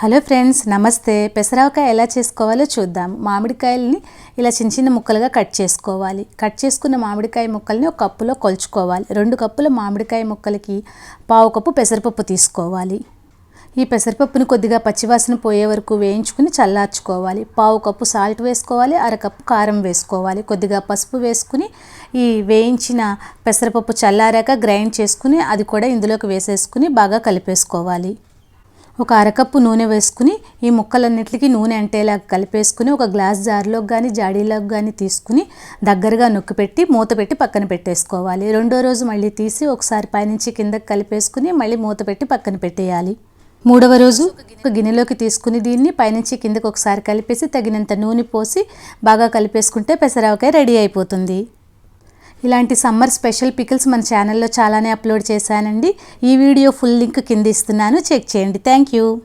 Hello friends నమస్తే. పెసరవకాయ ఎలా చేసుకోవాలో చూద్దాం. మామిడికాయలని ఇలా చిన్న చిన్న ముక్కలుగా కట్ చేసుకోవాలి. కట్ చేసుకున్న మామిడికాయ ముక్కల్ని ఒక కప్పులో కొలుచుకోవాలి. రెండు కప్పుల మామిడికాయ ముక్కలకి పావు కప్పు పెసరపప్పు తీసుకోవాలి. ఈ పెసరపప్పును కొద్దిగా పచ్చివాసన పోయే వరకు వేయించుకుని చల్లార్చుకోవాలి. పావు కప్పు సాల్ట్ వేసుకోవాలి అరకప్పు కారం వేసుకోవాలి. కొద్దిగా పసుపు వేసుకుని ఈ వేయించిన పెసరపప్పు చల్లారాక గ్రైండ్ చేసుకుని అది కూడా ఇందులోకి వేసేసుకుని బాగా కలిపేసుకోవాలి. ఒక అరకప్పు నూనె వేసుకుని ఈ ముక్కలన్నిటికీ నూనె అంటేలా కలిపేసుకుని ఒక గ్లాస్ జార్లోకి కానీ జాడీలోకి కానీ తీసుకుని దగ్గరగా నొక్కి పెట్టి మూత పెట్టి పక్కన పెట్టేసుకోవాలి. రెండో రోజు మళ్ళీ తీసి ఒకసారి పైనుంచి కిందకి కలిపేసుకుని మళ్ళీ మూత పెట్టి పక్కన పెట్టేయాలి. మూడవ రోజు ఒక గిన్నెలోకి తీసుకుని దీన్ని పైనుంచి కిందకి ఒకసారి కలిపేసి తగినంత నూనె పోసి బాగా కలిపేసుకుంటే పెసరవకాయ రెడీ అయిపోతుంది. ఇలాంటి సమ్మర్ స్పెషల్ పికిల్స్ మన ఛానల్లో చాలానే అప్లోడ్ చేశానండి. ఈ వీడియో ఫుల్ లింక్ కింద ఇస్తున్నాను. చెక్ చేయండి. Thank you.